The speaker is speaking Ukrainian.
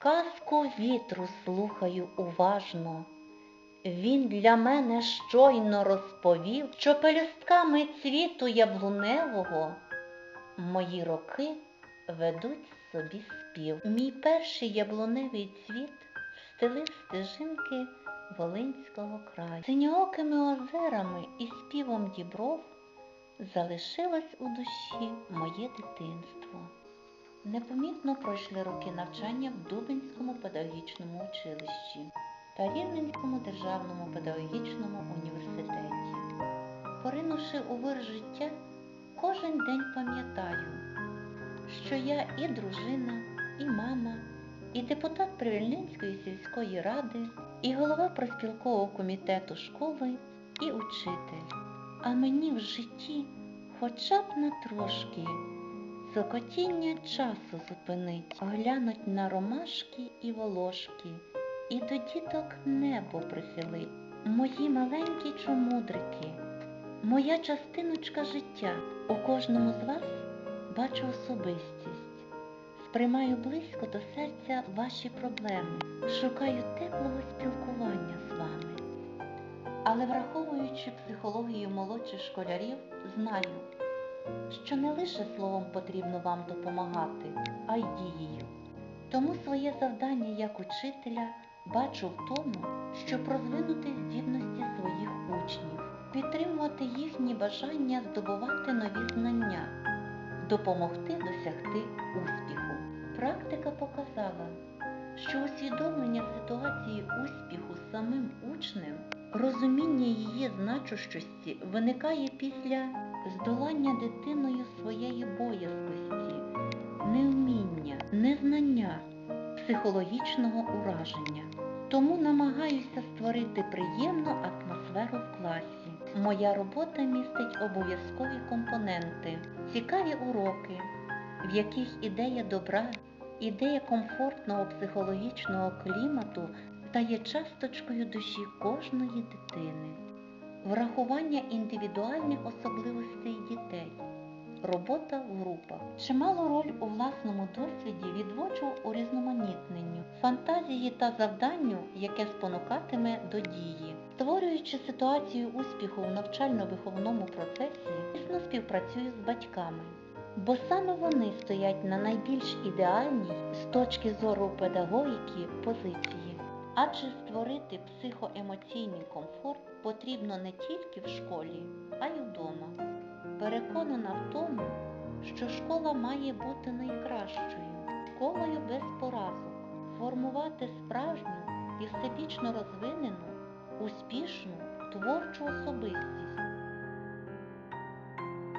Казку вітру слухаю уважно. Він для мене щойно розповів, що пелюстками цвіту яблуневого мої роки ведуть собі спів. Мій перший яблуневий цвіт стелив стежинки Волинського краю. Синьоокими озерами і співом дібров залишилось у душі моє дитинство. Непомітно пройшли роки навчання в Дубинському педагогічному училищі та Рівненському державному педагогічному університеті. Поринувши у вир життя, кожен день пам'ятаю, що я і дружина, і мама, і депутат Привільненської сільської ради, і голова проспілкового комітету школи, і учитель. А мені в житті хоча б на трошки Цокотіння часу зупинить, оглянуть на ромашки і волошки, і до діток небо прихилить. Мої маленькі чомудрики, моя частиночка життя. У кожному з вас бачу особистість. Сприймаю близько до серця ваші проблеми, шукаю теплого спілкування з вами. Але враховуючи психологію молодших школярів, знаю, що не лише словом потрібно вам допомагати, а й дією. Тому своє завдання як учителя бачу в тому, щоб розвинути здібності своїх учнів, підтримувати їхні бажання здобувати нові знання, допомогти досягти успіху. Практика показала, що усвідомлення ситуації успіху самим учнем, розуміння її значущості виникає після здолання дитиною своєї боязкості, невміння, незнання, психологічного ураження. Тому намагаюся створити приємну атмосферу в класі. Моя робота містить обов'язкові компоненти, цікаві уроки, в яких ідея добра, ідея комфортного психологічного клімату стає часточкою душі кожної дитини врахування індивідуальних особливостей дітей, робота в групах. Чимало роль у власному досвіді відводжу у різноманітненню, фантазії та завданню, яке спонукатиме до дії. Створюючи ситуацію успіху в навчально-виховному процесі, тісно співпрацюю з батьками. Бо саме вони стоять на найбільш ідеальній з точки зору педагогіки позиції. Адже створити психоемоційний комфорт потрібно не тільки в школі, а й вдома. Переконана в тому, що школа має бути найкращою, школою без поразок, формувати справжню і всебічно розвинену, успішну, творчу особистість.